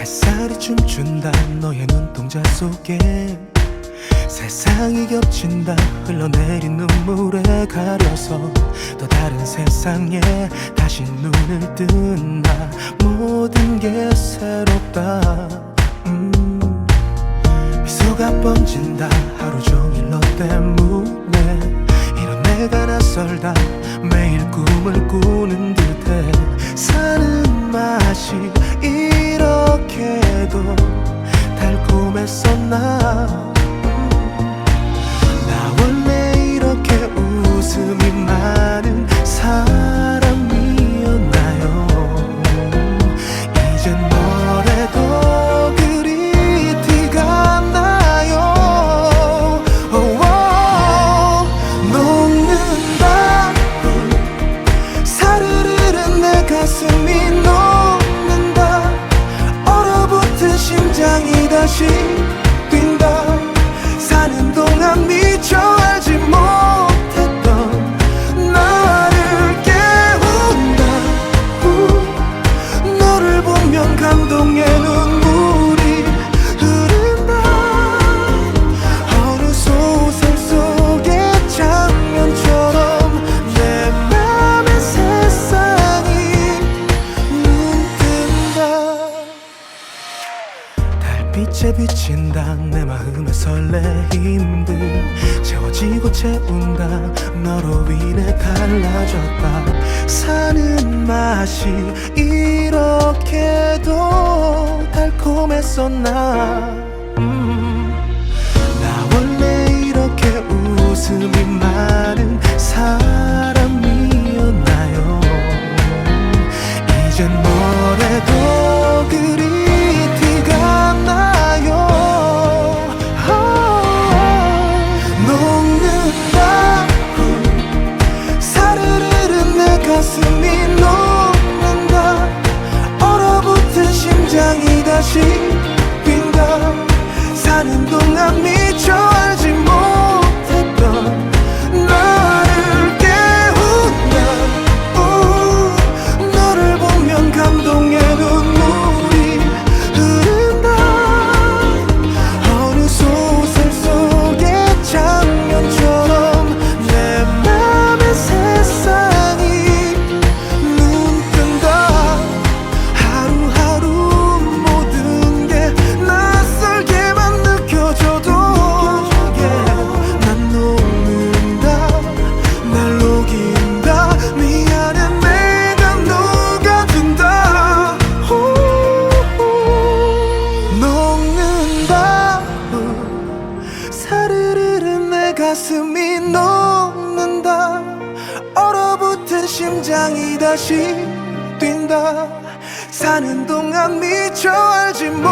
햇살이 춤춘다 너의 눈동자 속에. 세상이 겹친다 흘러내린 눈물에 가려서 또 다른 세상에 다시 눈을 뜬다 모든 게 새롭다. 음. 미소가 번진다 하루 종일 너 때문에. 이런 내가 낯설다 매일 꿈을 꾸는 듯해. 사는 맛이 달콤했었나 나 원래 이렇게 웃음이 많은 사람이었나요? 이젠 뭐래도 그리 티가 나요. 오오, 녹는다. 사르르른 내 가슴이 녹는다. 얼어붙은 심장이 다시 미처 빛에 비친다 내 마음의 설레임들 채워지고 채운다 너로 인해 달라졌다 사는 맛이 이렇게도 달콤했었나 음. 나 원래 이렇게 웃음이 많 심장이 다시 뛴다. 사는 동안 미처 알지 못